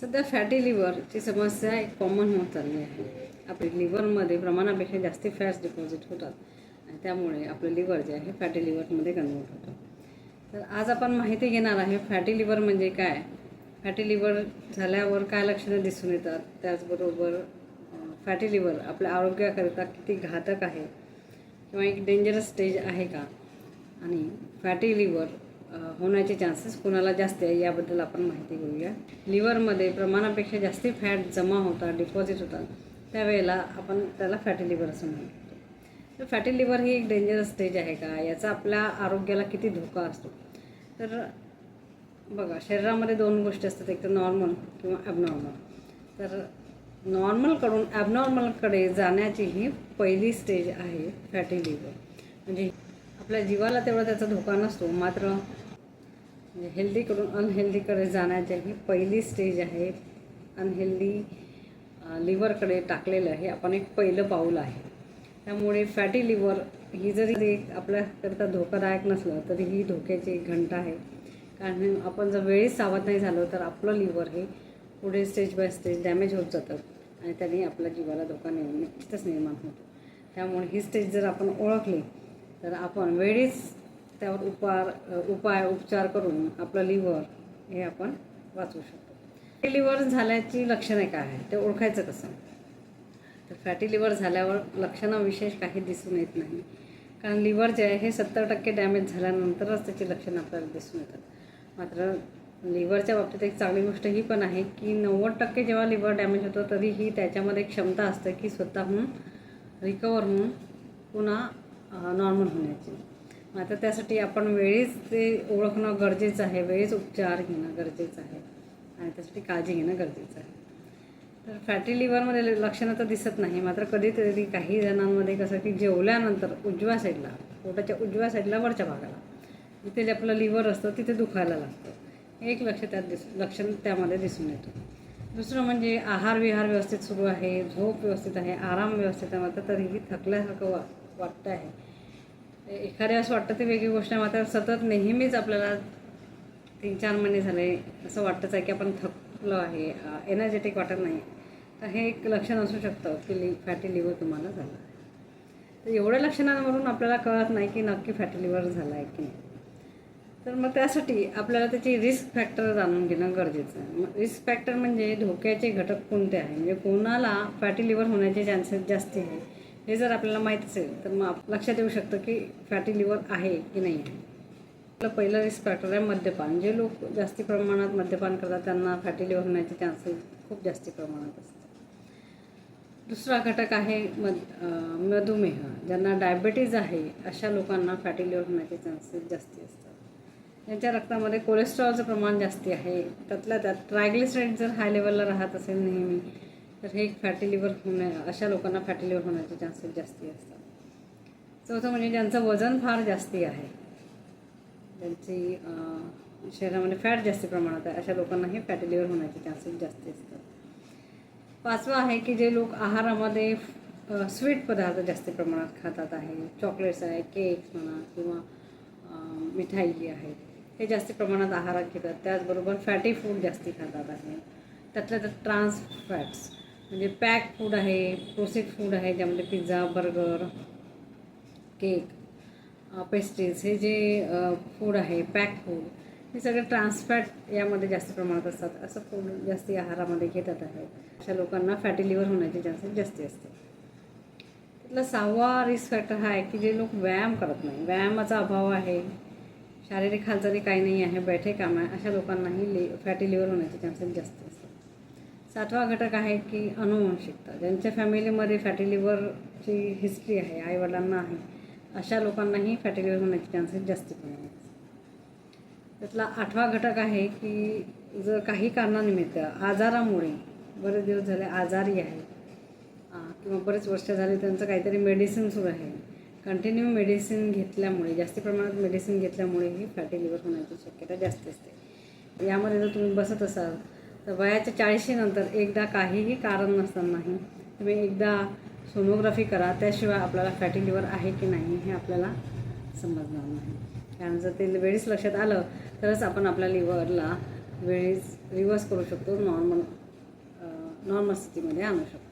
सध्या फॅटी लिव्हरची समस्या एक कॉमन होत चालली आहे. आपली लिव्हरमध्ये प्रमाणापेक्षा जास्त फॅट्स डिपॉझिट होतात आणि त्यामुळे आपलं लिव्हर जे आहे फॅटी लिव्हरमध्ये कन्वर्ट होतं. तर आज आपण माहिती घेणार आहे फॅटी लिव्हर म्हणजे काय? फॅटी लिव्हर झाल्यावर काय लक्षणं दिसून येतात? त्याचबरोबर फॅटी लिव्हर आपल्या आरोग्याकरिता किती घातक आहे? किंवा एक डेंजरस स्टेज आहे का? आणि फॅटी लिव्हर होण्याचे चान्सेस कोणाला जास्त आहे याबद्दल आपण माहिती घेऊया. लिव्हरमध्ये प्रमाणापेक्षा जास्त फॅट जमा होतात डिपॉझिट होतात त्यावेळेला आपण त्याला फॅटी लिव्हर असं म्हणतो तर फॅटी लिव्हर ही एक डेंजरस स्टेज आहे का? याचा आपल्या आरोग्याला किती धोका असतो? तर बघा शरीरामध्ये दोन गोष्टी असतात एक तर नॉर्मल किंवा ॲबनॉर्मल तर नॉर्मलकडून ॲबनॉर्मलकडे जाण्याची ही पहिली स्टेज आहे फॅटी लिव्हर म्हणजे आपल्या जीवाला तेवढा त्याचा धोका नसतो मात्र म्हणजे हेल्दीकडून अनहेल्दीकडे जाण्याची ही पहिली स्टेज आहे. अनहेल्दी लिव्हरकडे टाकलेलं हे आपण एक पहिलं पाऊल आहे. त्यामुळे फॅटी लिव्हर ही जरी एक आपल्याकरता धोकादायक नसलं तरी ही धोक्याची एक घंटा आहे. कारण आपण जर वेळीच सावध नाही झालो तर आपलं लिव्हर हे पुढे स्टेज बाय स्टेज डॅमेज होत जातं आणि त्याने आपल्या जीवाला धोका निर्माण निश्चितच निर्माण होतो. त्यामुळे ही स्टेज जर आपण ओळखली तर आपण वेळीच त्यावर उपार उपाय उपचार करून आपलं लिव्हर हे आपण वाचवू शकतो. लिव्हर झाल्याची लक्षणे काय आहे ते ओळखायचं कसं? तर फॅटी लिव्हर झाल्यावर लक्षणं विशेष काही दिसून येत नाही. कारण लिव्हर जे आहे हे सत्तर टक्के डॅमेज झाल्यानंतरच त्याची लक्षणं आपल्याला दिसून येतात. मात्र लिव्हरच्या बाबतीत एक चांगली गोष्ट ही पण आहे की नव्वद टक्के जेव्हा लिव्हर डॅमेज होतो तरीही त्याच्यामध्ये एक क्षमता असते की स्वतःहून रिकवर होऊन पुन्हा नॉर्मल होण्याची. आता त्यासाठी आपण वेळीच ते ओळखणं गरजेचं आहे वेळीच उपचार घेणं गरजेचं आहे आणि त्यासाठी काळजी घेणं गरजेचं आहे. तर फॅटी लिव्हरमध्ये लक्षणं तर दिसत नाही मात्र कधीतरी काही जणांमध्ये कसं की जेवल्यानंतर उजव्या साईडला पोटाच्या उजव्या साईडला वरच्या भागाला जिथे जे आपलं लिव्हर असतं तिथे दुखायला लागतं. एक लक्ष त्यात दिस लक्षण त्यामध्ये दिसून येतं. दुसरं म्हणजे आहार विहार व्यवस्थित सुरू आहे झोप व्यवस्थित आहे आराम व्यवस्थित आहे मात्र तरीही थकल्यासारखं वा वाटतं आहे एखाद्या असं वाटतं ते वेगळी गोष्ट आहे मात्र सतत नेहमीच आपल्याला तीन चार महिने झाले असं वाटतंच आहे की आपण थकलो आहे एनर्जेटिक वाटत नाही. तर हे एक लक्षण असू शकतं की लि फॅटी लिव्हर तुम्हाला झालं तर एवढ्या लक्षणांवरून आपल्याला कळत नाही की नक्की फॅटी लिव्हर झाला आहे की नाही. तर मग त्यासाठी आपल्याला त्याची रिस्क फॅक्टर जाणून घेणं गरजेचं आहे. मग रिस्क फॅक्टर म्हणजे धोक्याचे घटक कोणते आहे? म्हणजे कोणाला फॅटी लिव्हर होण्याचे चान्सेस जास्ती आहे. हे जर आपल्याला माहीत असेल तर मग आप- लक्षात येऊ शकतं की फॅटी लिव्हर आहे की नाही. आहे आपलं पहिलं रिस्क फॅक्टर आहे मद्यपान. जे लोक जास्ती प्रमाणात मद्यपान करतात त्यांना फॅटी लिव्हर होण्याचे चान्सेस खूप जास्ती प्रमाणात असतात दुसरा घटक आहे मद मधुमेह. ज्यांना डायबिटीज आहे अशा लोकांना फॅटी लिव्हर होण्याचे चान्सेस जास्ती असतात. त्यांच्या रक्तामध्ये कोलेस्ट्रॉलचं प्रमाण जास्ती आहे त्यातल्या त्यात ट्रायग्लिसराईड जर हाय लेवलला राहत असेल नेहमी तर हे फॅटी लिव्हर होण्या अशा लोकांना फॅटी लिव्हर होण्याचे चान्सेस जास्ती असतात. चौथं म्हणजे ज्यांचं वजन फार जास्ती आहे ज्यांची शरीरामध्ये फॅट जास्त प्रमाणात आहे अशा लोकांनाही फॅटी लिव्हर होण्याचे चान्सेस जास्ती असतात. पाचवं आहे की जे लोक आहारामध्ये स्वीट पदार्थ जास्त प्रमाणात खातात आहे चॉकलेट्स आहे केक्स म्हणा किंवा मिठाई आहे हे जास्त प्रमाणात आहारात घेतात. त्याचबरोबर फॅटी फूड जास्ती खातात आहे. त्यातल्या त्यात ट्रान्स फॅट्स म्हणजे पॅक फूड आहे प्रोसेस फूड आहे ज्यामध्ये पिझ्झा बर्गर केक पेस्ट्रीज हे जे फूड आहे पॅक फूड हे सगळे ट्रान्सफॅट यामध्ये जास्त प्रमाणात असतात. असं फूड जास्त आहारामध्ये घेतात आहे अशा लोकांना फॅटी लिव्हर होण्याचे चान्सेस जास्ती असतात. त्यातला सहावा रिस्क फॅक्टर हा आहे की जे लोक व्यायाम करत नाही. व्यायामाचा अभाव आहे. शारीरिक हालचाली काही नाही आहे. बैठे काम आहे. अशा लोकांनाही ले फॅटी लिव्हर होण्याचे चान्सेस जास्त असतात. सातवा घटक आहे की अनुवंशिकता ज्यांच्या फॅमिलीमध्ये फॅटी लिव्हरची हिस्ट्री आहे आईवडिलांना आहे अशा लोकांनाही फॅटी लिव्हर होण्याचे चान्सेस जास्त प्रमाणात त्यातला आठवा घटक आहे की जर काही कारणानिमित्त आजारामुळे बरेच दिवस झाले आजारी आहे किंवा बरेच वर्ष झाले त्यांचं काहीतरी मेडिसिन सुरू आहे कंटिन्यू मेडिसिन घेतल्यामुळे जास्त प्रमाणात मेडिसिन घेतल्यामुळेही फॅटी लिव्हर होण्याची शक्यता जास्त असते. यामध्ये जर तुम्ही बसत असाल तर वयाच्या चाळीशीनंतर एकदा काहीही कारण नसतानाही तुम्ही एकदा सोनोग्राफी करा त्याशिवाय आपल्याला फॅटी लिव्हर आहे की नाही हे आपल्याला समजणार नाही. कारण जर ते वेळीच लक्षात आलं तरच आपण आपल्या लिव्हरला वेळीच रिवर्स करू शकतो नॉर्मल नॉर्मल स्थितीमध्ये आणू शकतो.